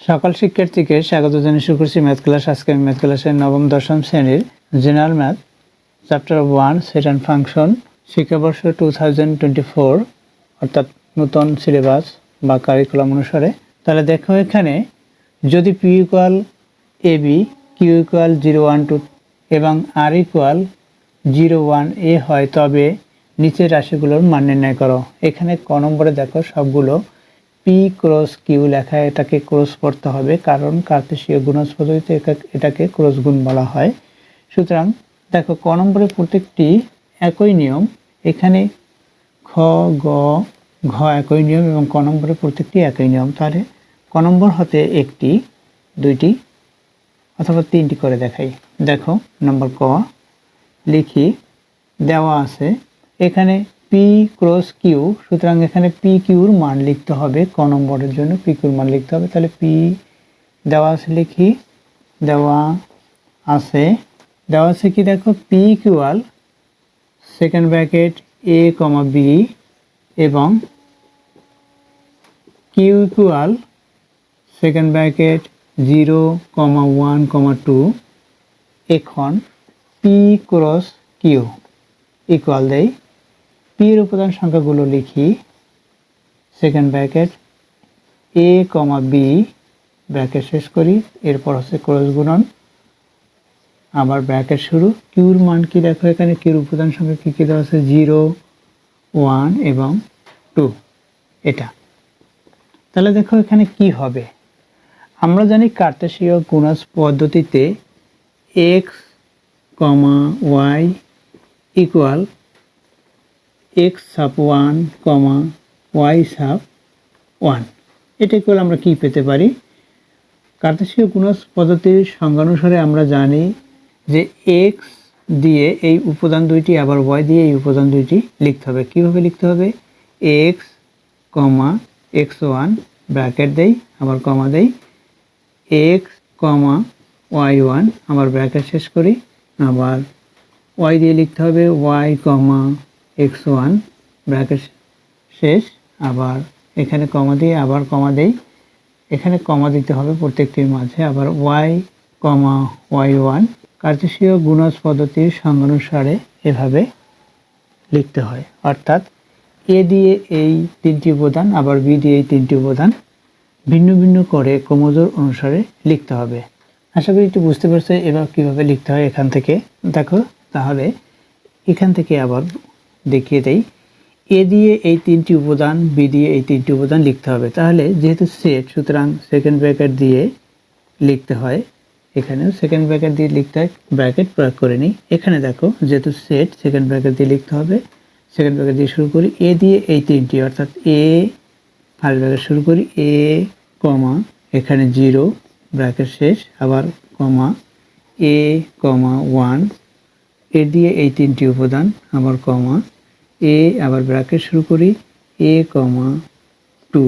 সকল শিক্ষার্থীকে স্বাগত জানিয়ে শুরু করছি ম্যাথ ক্লাস। আজকে আমি ম্যাথ ক্লাসের নবম, দশম শ্রেণির general math chapter one set and function শিক্ষাবর্ষ টু থাউজেন্ড টোয়েন্টি ফোর অর্থাৎ নতুন সিলেবাস বা কারিকুলাম অনুসারে। তাহলে দেখো এখানে, যদি P equal a b Q equal zero one two এবং R equal zero one a হয়, তবে নিচের রাশিগুলোর মান নির্ণয় করো। এখানে ক নম্বরে দেখো সবগুলো পি ক্রস কিউ লেখা এটাকে ক্রস করতে হবে, কারণ কার্তেশীয় গুণজ পদ্ধতিতে এটাকে ক্রস গুণ বলা হয়। সুতরাং দেখো, ক নম্বরে প্রত্যেকটি একই নিয়ম, এখানে খ, গ, ঘ একই নিয়ম এবং ক নম্বরে প্রত্যেকটি একই নিয়ম। তাহলে ক নম্বর হতে একটি, দুইটি অথবা তিনটি করে দেখাই। দেখো, নম্বর ক, লিখি, দেওয়া আছে। এখানে পি ক্রস কিউ সুতরাং এখানে পি কিউর মান লিখতে হবে, ক নম্বরের জন্য পি কিউর মান লিখতে হবে। তাহলে পি দেওয়া আছে লিখি দেওয়া আছে দেওয়া আছে কি দেখো? P equal second bracket a comma b এবং Q equal second bracket zero comma one comma two এখন পি ক্রস কিউ ইকুয়াল দেই। পি এর উপাদান সংখ্যাগুলো লিখি second bracket a comma b bracket শেষ করি, এরপর হচ্ছে ক্রস গুণন। আবার ব্র্যাকেট শুরু কিউর মান কি দেখো এখানে? কিউর উপাদান সংখ্যা কী কী দেওয়া আছে? জিরো ওয়ান এবং টু এটা। তাহলে দেখো এখানে কি হবে? আমরা জানি কার্তেশীয় গুণজ পদ্ধতিতে x comma y equal x sub one comma y sub one এটা ইকুয়াল আমরা কি পেতে পারি? কার্তেশীয় গুণজ পদ্ধতির সংজ্ঞানুসারে আমরা জানি যে এক্স দিয়ে এই উপাদান দুইটি, আবার ওয়াই দিয়ে এই উপাদান দুইটি লিখতে হবে। কীভাবে লিখতে হবে? X comma x one bracket দেই, আবার কমা দেই। এক্স কমা ওয়াই ওয়ান আবার ব্র্যাকেট শেষ করি। আবার ওয়াই দিয়ে লিখতে হবে y comma x one bracket শেষ, আবার এখানে কমা দিয়ে, আবার কমা দেই। এখানে কমা দিতে হবে প্রত্যেকটির মাঝে, আবার ওয়াই কমা ওয়াই ওয়ান কার্তেশীয় গুণজ পদ্ধতির সংজ্ঞানুসারে এভাবে লিখতে হয়। অর্থাৎ এ দিয়ে এই তিনটি উপাদান, আবার বি দিয়ে এই তিনটি উপাদান ভিন্ন ভিন্ন করে ক্রমজোর অনুসারে লিখতে হবে। আশা করি একটু বুঝতে পারছ এবার কীভাবে লিখতে হয় এখান থেকে। দেখো, তাহলে এখান থেকে আবার দেখিয়ে দেই। এ দিয়ে এই তিনটি উপাদান বি দিয়ে এই তিনটি উপাদান লিখতে হবে। তাহলে যেহেতু সেট সুতরাং সেকেন্ড ব্র্যাকেট দিয়ে লিখতে হয়, এখানেও সেকেন্ড ব্র্যাকেট দিয়ে লিখতে হয় ব্র্যাকেট প্রয়োগ করে নিই। এখানে দেখো, যেহেতু সেট সেকেন্ড ব্র্যাকেট দিয়ে লিখতে হবে সেকেন্ড ব্র্যাকেট দিয়ে শুরু করি। এ দিয়ে এই তিনটি, অর্থাৎ এ ফার্স্ট ব্র্যাকেট শুরু করি এ কমা এখানে জিরো ব্র্যাকেট শেষ, আবার কমা এ কমা ওয়ান এ দিয়ে এই তিনটি উপাদান, আবার কমা এ আবার ব্র্যাকেট শুরু করি এ কমা টু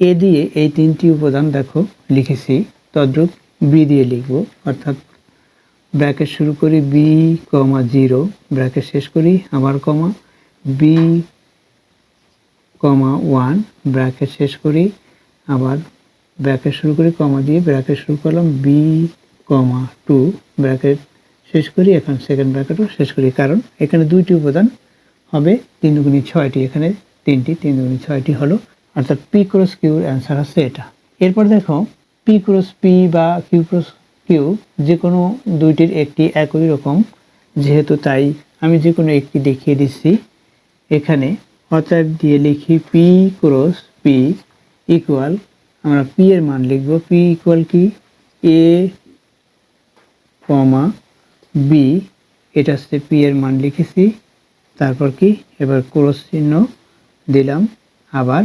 এ দিয়ে এই তিনটি উপাদান দেখো, লিখেছি, তদ্রূপ বি দিয়ে লিখব, অর্থাৎ ব্র্যাকেট শুরু করি বি কমা জিরো ব্র্যাকেট শেষ করি, আবার comma b comma one bracket শেষ করি, আবার ব্র্যাকেট শুরু করি কমা দিয়ে ব্র্যাকেট শুরু করলাম বি কমা টু ব্র্যাকেট শেষ করি, এখন সেকেন্ড ব্র্যাকেটও শেষ করি, কারণ এখানে দুইটি উপাদান হবে তিন দুগুণি ছয়টি, এখানে তিনটি, তিন দুগুণি ছয়টি হলো। অর্থাৎ পি ক্রস কিউর অ্যান্সার হচ্ছে এটা। এরপর দেখো পি ক্রস পি বা কিউ ক্রস কিউ যে কোনো দুইটির একটি একই রকম, যেহেতু তাই আমি যে কোনো একটি দেখিয়ে দিচ্ছি। এখানে অতএব দিয়ে লিখি পি ক্রস পি ইকুয়াল আমরা পি এর মান লিখব। পি ইকুয়াল কি? এ কমা বি এটা হচ্ছে পি এর মান লিখেছি। তারপর কি? এবার ক্রস চিহ্ন দিলাম। আবার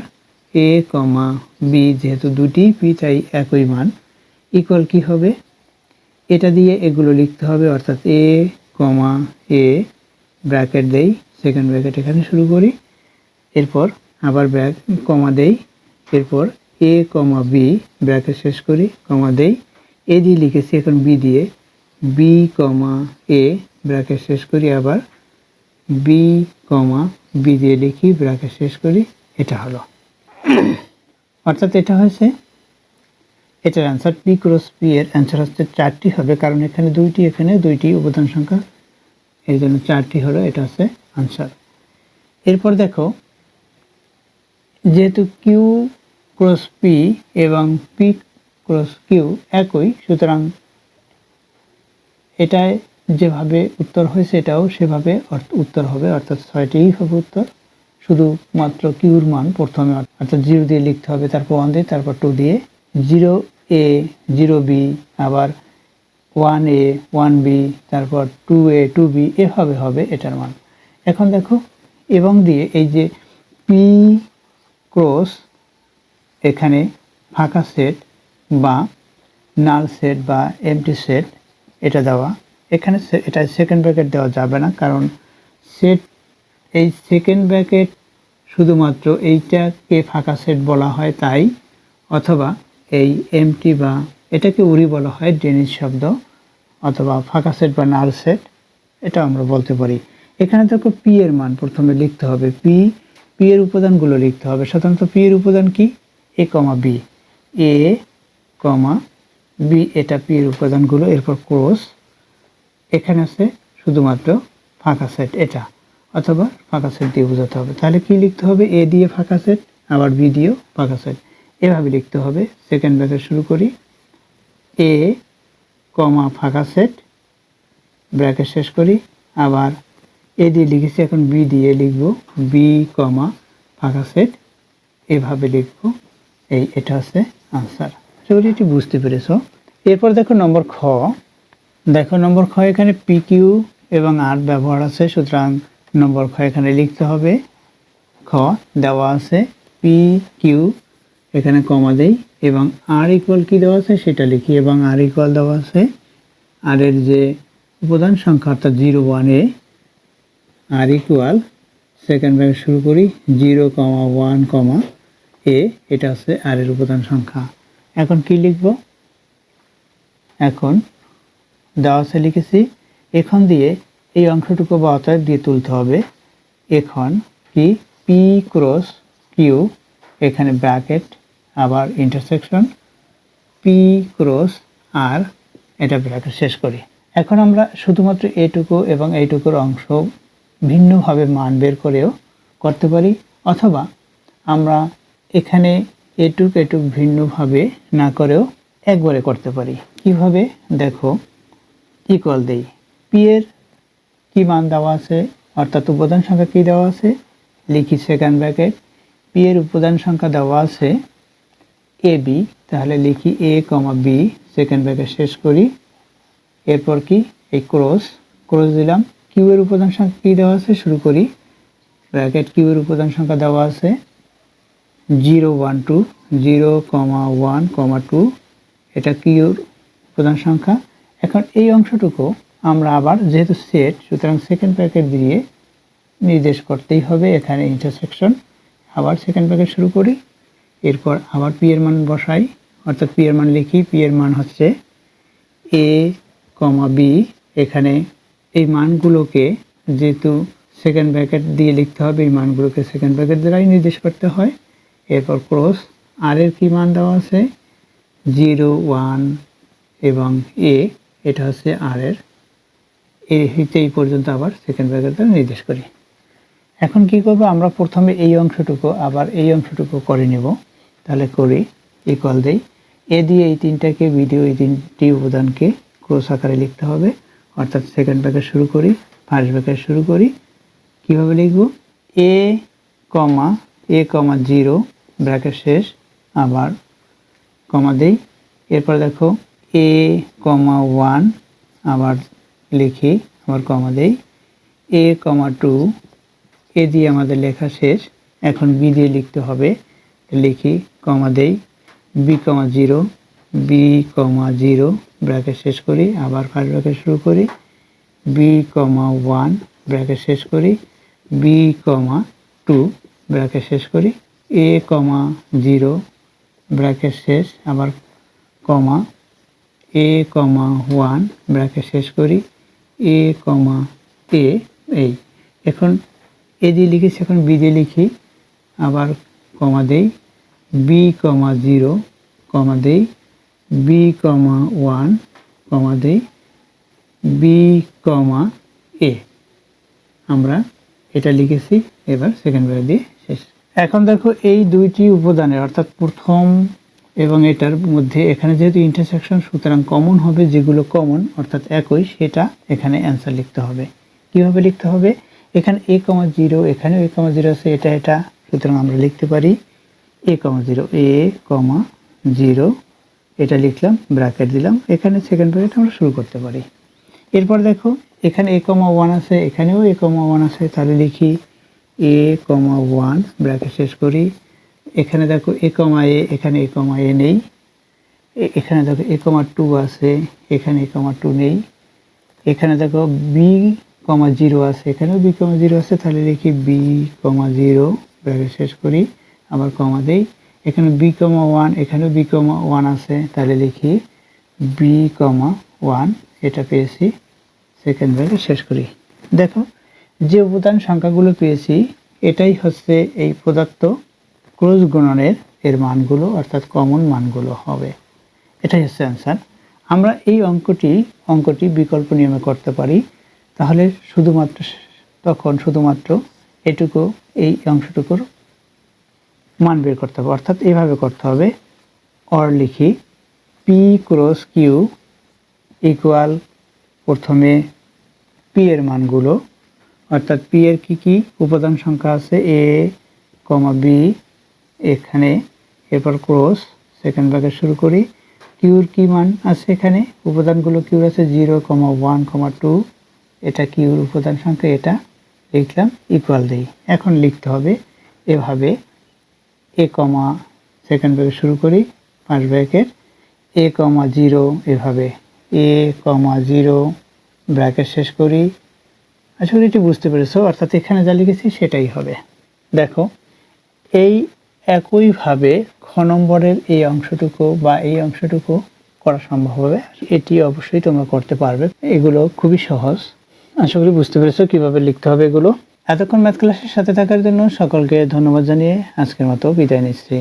এ কমা বি যেহেতু দুটি পি তাই একই মান। ইকুয়াল কি হবে? এটা দিয়ে এগুলো লিখতে হবে, অর্থাৎ এ কমা এ ব্র্যাকেট দেই সেকেন্ড ব্র্যাকেট এখানে শুরু করি। এরপর আবার ব্র্যাক কমা দেই। এরপর এ কমা বি ব্র্যাকেট শেষ করি কমা দেই। এ দিয়ে লিখেছি এখন বি দিয়ে। বি কমা এ ব্র্যাকেট শেষ করি আবার। বি কমা বি দিয়ে লিখি, ব্র্যাকেট শেষ করি, এটা হলো। অর্থাৎ এটা হয়েছে, এটার অ্যান্সার পি ক্রস পি এর অ্যান্সার হচ্ছে চারটি হবে, কারণ এখানে দুইটি এখানে দুইটি উপাদান সংখ্যা, এই জন্য চারটি হলো, এটা হচ্ছে আনসার এরপর দেখো, যেহেতু কিউ ক্রস পি এবং পি ক্রস কিউ একই, সুতরাং এটায় যেভাবে উত্তর হয়েছে এটাও সেভাবে উত্তর হবে, অর্থাৎ ছয়টিই হবে উত্তর। শুধুমাত্র কিউর মান প্রথমে, অর্থাৎ জিরো দিয়ে লিখতে হবে, তারপর ওয়ান দিয়ে, তারপর টু দিয়ে। জিরো এ জিরো বি আবার ওয়ান এ ওয়ান বি তারপর টু এ টু বি এভাবে হবে এটার মান। এখন দেখো, এবং দিয়ে এই যে পি ক্রস এখানে ফাঁকা সেট বা নাল সেট বা এমটি সেট এটা দেওয়া। এখানে এটা সেকেন্ড ব্র্যাকেট দেওয়া যাবে না, কারণ সেট এই সেকেন্ড ব্র্যাকেট শুধুমাত্র এইটাকে ফাঁকা সেট বলা হয় তাই, অথবা এই এমটি বা এটাকে উড়ি বলা হয় ডেনিস শব্দ, অথবা ফাঁকা সেট বা নাল সেট এটা আমরা বলতে পারি। এখানে দেখো পি এর মান প্রথমে লিখতে হবে পি পি এর উপাদানগুলো লিখতে হবে। সাধারণত পি এর উপাদান কি? A comma b a comma b এটা পি এর উপাদানগুলো, এরপর ক্রস এখানে আছে শুধুমাত্র ফাঁকা সেট এটা, অথবা ফাঁকা সেট দিয়ে বোঝাতে হবে। তাহলে কি লিখতে হবে? এ দিয়ে ফাঁকা সেট আবার বি দিয়েও ফাঁকা সেট এভাবে লিখতে হবে। সেকেন্ড ব্র্যাকেট শুরু করি। এ কমা ফাঁকা সেট ব্র্যাকেট শেষ করি। আবার এ দিয়ে লিখেছি, এখন বি দিয়ে লিখব। বি কমা ফাঁকা সেট এভাবে লিখব। এই এটা হচ্ছে আনসার সেগুলি এটি বুঝতে পেরেছ। এরপর দেখো নম্বর খ। দেখো, নম্বর খ এখানে পি কিউ এবং আর ব্যবহার আছে, সুতরাং নম্বর খ এখানে লিখতে হবে। খ দেওয়া আছে পি কিউ এখানে কমা দেই, এবং আর ইকুয়াল কি দেওয়া আছে সেটা লিখি, এবং আর ইকুয়াল দেওয়া আছে আর এর যে উপাদান সংখ্যা, অর্থাৎ জিরো ওয়ানে আর ইকুয়াল সেকেন্ড ব্র্যাকেট শুরু করি জিরো কমা ওয়ান কমা এ এটা হচ্ছে আর এর উপাদান সংখ্যা। এখন কি লিখব? এখন দেওয়া আছে লিখেছি, এখন দিয়ে এই অংশটুকু বা অতএব দিয়ে তুলতে হবে। এখন কি? পি ক্রস কিউ এখানে ব্র্যাকেট আবার ইন্টারসেকশন পি ক্রস আর এটা ব্র্যাকেট শেষ করি। এখন আমরা শুধুমাত্র এটুকু এবং এইটুকুর অংশ ভিন্নভাবে মান বের করেও করতে পারি, অথবা আমরা এখানে এটুক এটুক ভিন্নভাবে না করেও একবারে করতে পারি। কীভাবে? দেখো ইকুয়াল দেই। পি এর কি মান দেওয়া আছে? অর্থাৎ উপাদান সংখ্যা কি দেওয়া আছে? লিখি সেকেন্ড ব্র্যাকেট পি এর উপাদান সংখ্যা দেওয়া আছে এ বি তাহলে লিখি a comma b second bracket শেষ করি। এরপর কি? এই ক্রস ক্রস দিলাম। কিউ এর উপাদান সংখ্যা কি দেওয়া আছে? শুরু করি। ব্র্যাকেট কিউ এর উপাদান সংখ্যা দেওয়া আছে zero one two zero comma one comma two এটা কিউর প্রধান সংখ্যা। এখন এই অংশটুকু আমরা আবার যেহেতু সেট সুতরাং সেকেন্ড প্যাকেট দিয়ে নির্দেশ করতেই হবে এখানে ইন্টারসেকশন আবার সেকেন্ড প্যাকেট শুরু করি, এরপর আবার পি এর মান বসাই, অর্থাৎ পি এর মান লিখি পি এর মান হচ্ছে এ কমা বি এখানে এই মানগুলোকে যেহেতু সেকেন্ড ব্র্যাকেট দিয়ে লিখতে হবে, এই মানগুলোকে সেকেন্ড ব্র্যাকেট দ্বারাই নির্দেশ করতে হয়। এরপর ক্রস আর এর কি মান দেওয়া আছে? জিরো ওয়ান এবং এ এটা হচ্ছে আর এর। এই হইতে এই পর্যন্ত আবার সেকেন্ড ব্র্যাকেট দ্বারা নির্দেশ করি। এখন কি করব? আমরা প্রথমে এই অংশটুকু, আবার এই অংশটুকু করে নেব। তাহলে করি ইকুয়াল দেই। এ দিয়ে এই তিনটাকে ভিডিও এই তিনটি উপাদানকে ক্রস আকারে লিখতে হবে। অর্থাৎ সেকেন্ড ব্র্যাকেট শুরু করি ফার্স্ট ব্র্যাকেট শুরু করি। কীভাবে লিখব? এ কমা এ কমা জিরো ব্র্যাকেট শেষ, আবার কমা দেই। এরপর দেখো এ কমা ওয়ান আবার লিখি, আবার কমা দেই। এ কমা টু এ দিয়ে আমাদের লেখা শেষ। এখন বি দিয়ে লিখতে হবে। লিখি কমা দেই। B comma zero b comma zero bracket শেষ করি, আবার ফার্স্ট ব্র্যাকেট শুরু করি। বি কমা ওয়ান ব্র্যাকেট শেষ করি। বি কমা টু ব্র্যাকেট শেষ করি। এ কমা জিরো ব্র্যাকেট শেষ, আবার কমা এ কমা ওয়ান ব্র্যাকেট শেষ করি এ কমা এ এই। এখন এ দিয়ে লিখেছি, এখন বি দিয়ে লিখি, আবার কমা দেই। বি কমা জিরো কমা দেই। বি কমা ওয়ান কমা দিই। বি কমা এ আমরা এটা লিখেছি, এবার সেকেন্ড ব্র্যাকেট দিয়ে শেষ। এখন দেখো এই দুইটি উপাদানের, অর্থাৎ প্রথম এবং এটার মধ্যে এখানে যেহেতু ইন্টারসেকশন সুতরাং কমন হবে যেগুলো কমন অর্থাৎ একই, সেটা এখানে অ্যান্সার লিখতে হবে। কীভাবে লিখতে হবে? এখানে এ কমা জিরো এখানেও এ কমা জিরো আছে, এটা এটা। সুতরাং আমরা লিখতে পারি এ কমা জিরো এ কমা জিরো এটা লিখলাম ব্র্যাকেট দিলাম, এখানে সেকেন্ড ব্র্যাকেট আমরা শুরু করতে পারি। এরপর দেখো, এখানে এ কমা ওয়ান আছে, এখানেও এ কমা ওয়ান আছে, তাহলে লিখি এ কমা ওয়ান ব্র্যাকেট শেষ করি। এখানে দেখো এ কমা এ, এখানে এ কমা এ নেই। এখানে দেখো এ কমা টু আছে, এখানে এ কমা টু নেই। এখানে দেখো বি কমা জিরো আছে, এখানেও বি কমা জিরো আছে, তাহলে লিখি বি কমা জিরো শেষ করি, আবার কমা দেই। এখানে বি কমা ওয়ান, এখানেও বি কমা ওয়ান আছে, তাহলে লিখি বি কমা ওয়ান, এটা পেয়েছি, সেকেন্ড ব্র্যাকেট শেষ করি। দেখো, যে উপাদান সংখ্যাগুলো পেয়েছি, এটাই হচ্ছে এই প্রদত্ত ক্রোজ গুণনের এর মানগুলো, অর্থাৎ কমন মানগুলো হবে। এটাই হচ্ছে অ্যান্সার আমরা এই অঙ্কটি অঙ্কটি বিকল্প নিয়মে করতে পারি। তাহলে শুধুমাত্র, তখন শুধুমাত্র এটুকু, এই অংশটুকুর মান বের করতে হবে। অর্থাৎ এইভাবে করতে হবে। অর লিখি পি ক্রস কিউ ইকুয়াল প্রথমে পি এর মানগুলো, অর্থাৎ পি এর কি কি উপাদান সংখ্যা আছে? এ কমা বি এখানে, এরপর ক্রস সেকেন্ড ভাগে শুরু করি। কিউর কি মান আছে এখানে? উপাদানগুলো কিউর আছে zero, comma one, comma two. এটা কিউর উপাদান সংখ্যা, এটা লিখলাম ইকুয়াল দিই। এখন লিখতে হবে, এভাবে এ কমা সেকেন্ড ব্র্যাকেট শুরু করি first bracket. A comma zero, এভাবে এ কমা জিরো, ব্র্যাকেট শেষ করি। করি এটি বুঝতে পেরেছ, অর্থাৎ এখানে যা লিখেছি সেটাই হবে। দেখো, এই একইভাবে খ নম্বরের এই অংশটুকু বা এই অংশটুকু করা সম্ভব হবে। এটি অবশ্যই তোমরা করতে পারবে। এগুলো খুবই সহজ। আশা করি বুঝতে পেরেছ কীভাবে লিখতে হবে এগুলো। এতক্ষণ ম্যাথ ক্লাসের সাথে থাকার জন্য সকলকে ধন্যবাদ জানিয়ে আজকের মতো বিদায় নিচ্ছি।